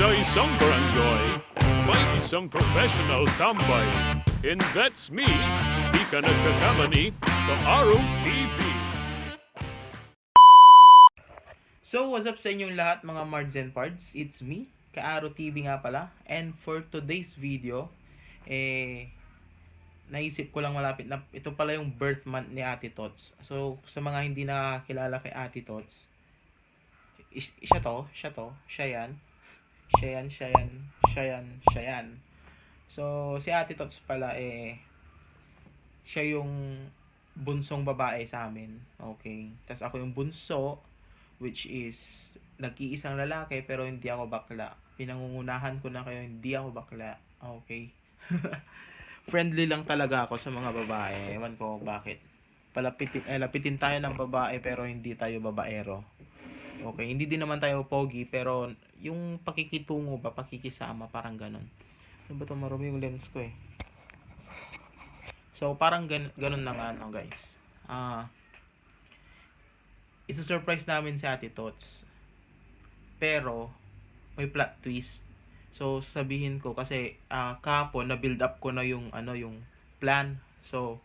Sa isang barangay, may isang professional tambay. And that's me, di ka nagkakamali, sa Araw TV. So, what's up sa inyong lahat mga Mards and Pards? It's me, Kaaro TV nga pala. And for today's video, eh, naisip ko lang malapit na ito pala yung birth month ni Ate Tots. So, sa mga hindi nakakilala kay Ate Tots, siya to, siya to, siya yan, siya yan, siya yan, siya yan, siya yan. So, si Ate Tots pala eh, siya yung bunsong babae sa amin. Okay. Tapos ako yung bunso, which is nag-iisang lalaki pero hindi ako bakla. Pinangungunahan ko na kayo, hindi ako bakla. Okay. Friendly lang talaga ako sa mga babae. Ewan ko bakit. Palapitin, eh, lapitin tayo ng babae pero hindi tayo babaero. Okay, hindi din naman tayo pogi pero yung pakikitungo ba, pakikisama, parang ganon. Ano ba ito? Marumi yung lens ko eh. So, parang gan ganon na nga, no, guys. Ah, isa-surprise namin si Ate Tots. Pero, may plot twist. So, sabihin ko kasi ah kahapon na build up ko na yung ano yung plan. So,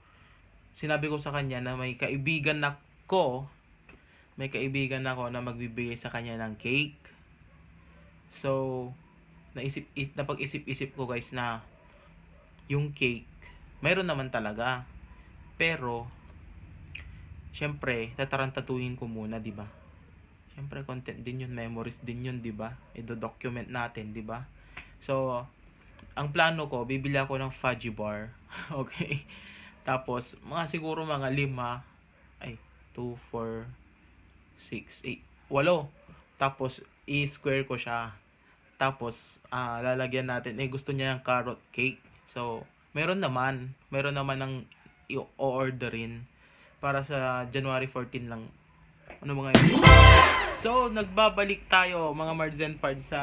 sinabi ko sa kanya na may kaibigan na ko, may kaibigan ako na magbibigay sa kanya ng cake. So, naisip is, napag-isip-isip ko guys na yung cake mayroon naman talaga. Pero syempre, tatarantatuhin ko muna, 'di ba? Syempre, content din 'yun, memories din 'yun, 'di ba? I-document natin, 'di ba? So, ang plano ko, bibili ako ng fudgy bar. okay? Tapos, mga siguro mga lima, ay, 2, 4, 6, 8, 8. Tapos, i-square ko siya. Tapos, ah, lalagyan natin, eh, gusto niya ng carrot cake. So, meron naman, meron naman ng i-orderin para sa January 14 lang. Ano mga yun? So, nagbabalik tayo mga Mards and Pards sa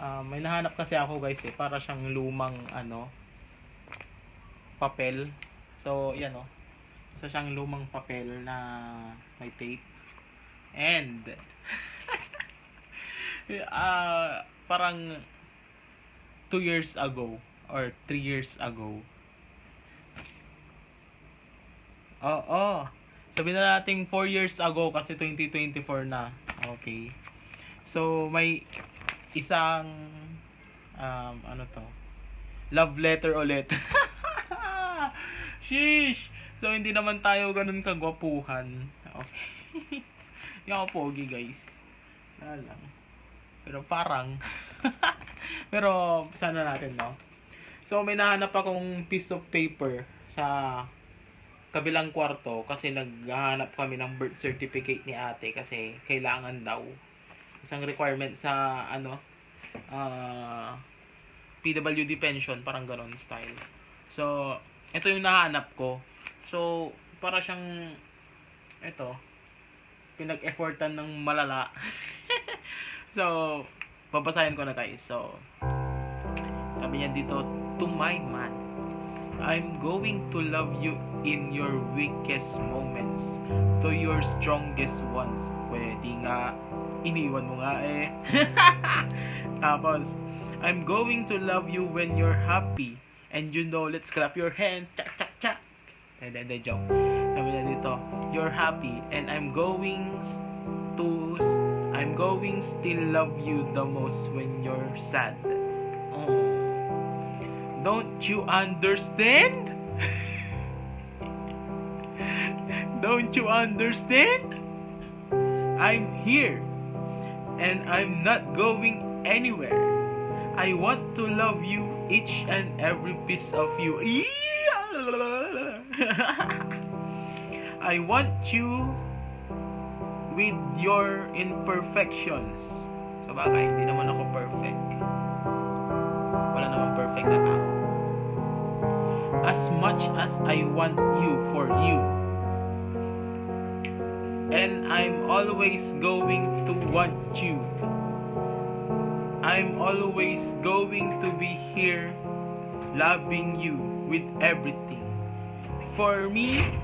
ah, may nahanap kasi ako guys eh, para siyang lumang ano papel. So, yan oh. So, siyang lumang papel na may tape. And ah parang 2 years ago or 3 years ago. Oo. Sabihin na natin 4 years ago kasi 2024 na. Okay. So, may isang um, ano to? Love letter ulit. Sheesh! So, hindi naman tayo ganun kagwapuhan. Okay. Hindi ako pogi, guys. Wala lang. Pero parang. Pero, sana natin, no? So, may nahanap akong piece of paper sa kabilang kwarto kasi naghahanap kami ng birth certificate ni ate kasi kailangan daw isang requirement sa ano ah PWD pension parang ganon style so ito yung nahanap ko so para siyang ito pinag-effortan ng malala so babasahin ko na guys so sabi niya dito to my man I'm going to love you in your weakest moments to your strongest ones. Pwede nga, iniwan mo nga eh. Tapos, I'm going to love you when you're happy. And you know, let's clap your hands. Chak, chak, chak. And then, the joke. Sabi na dito, you're happy. And I'm going to, I'm going still love you the most when you're sad. Oh. Don't you understand? Don't you understand? I'm here and I'm not going anywhere. I want to love you each and every piece of you. I want you with your imperfections. Sa bagay, hindi naman ako perfect. Wala naman perfect na tao. As much as I want you for you. And I'm always going to want you. I'm always going to be here loving you with everything. For me,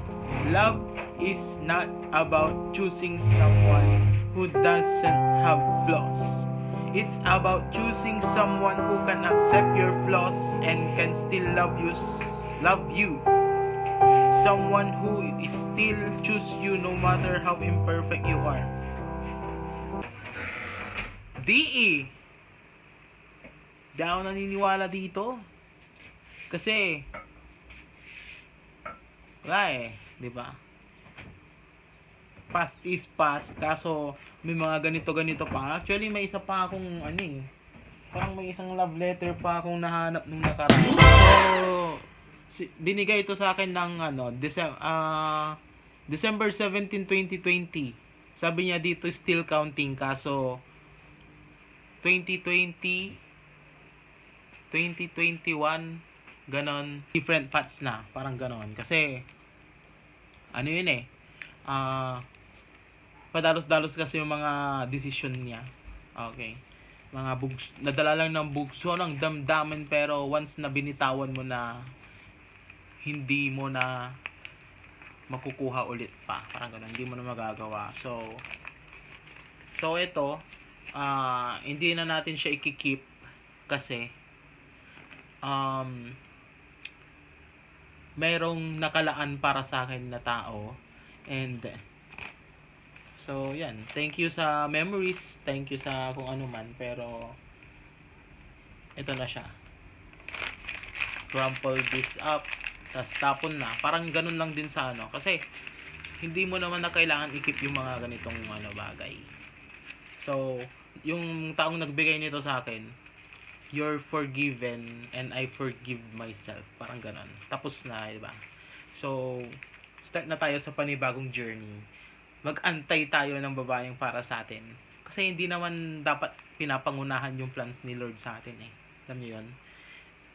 love is not about choosing someone who doesn't have flaws. It's about choosing someone who can accept your flaws and can still love you love you. Someone who still choose you no matter how imperfect you are. DE. Di ako naniniwala dito. Kasi wala eh, 'di ba? Past is past, kaso may mga ganito-ganito pa. Actually, may isa pa akong ano eh. Parang may isang love letter pa akong nahanap nung nakaraan. So, si, binigay ito sa akin ng ano, December, December 17, 2020. Sabi niya dito still counting kaso 2020 2021 ganon different paths na parang ganon kasi ano yun eh ah padalos-dalos kasi yung mga decision niya. Okay. Mga bugs nadala lang ng bugso ng damdamin pero once na binitawan mo na hindi mo na makukuha ulit pa. Parang ganun hindi mo na magagawa. So so ito ah hindi na natin siya ikikip kasi um merong nakalaan para sa akin na tao. And so yan. Thank you sa memories. Thank you sa kung ano man. Pero ito na siya. Crumple this up. Tapos tapon na. Parang ganun lang din sa ano. Kasi hindi mo naman na kailangan ikip yung mga ganitong ano bagay. So yung taong nagbigay nito sa akin you're forgiven and I forgive myself. Parang ganon. Tapos na, di ba? So, start na tayo sa panibagong journey. Mag-antay tayo ng babaeng para sa atin. Kasi hindi naman dapat pinapangunahan yung plans ni Lord sa atin eh. Alam niyo yun?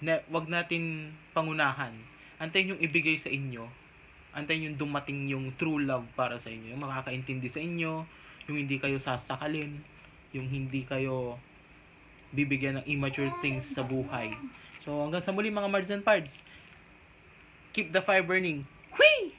Na, wag natin pangunahan. Antayin yung ibigay sa inyo. Antayin yung dumating yung true love para sa inyo. Yung makakaintindi sa inyo. Yung hindi kayo sasakalin. Yung hindi kayo bibigyan ng immature things sa buhay. So, hanggang sa muli mga Mards and Pards. Keep the fire burning. Whee!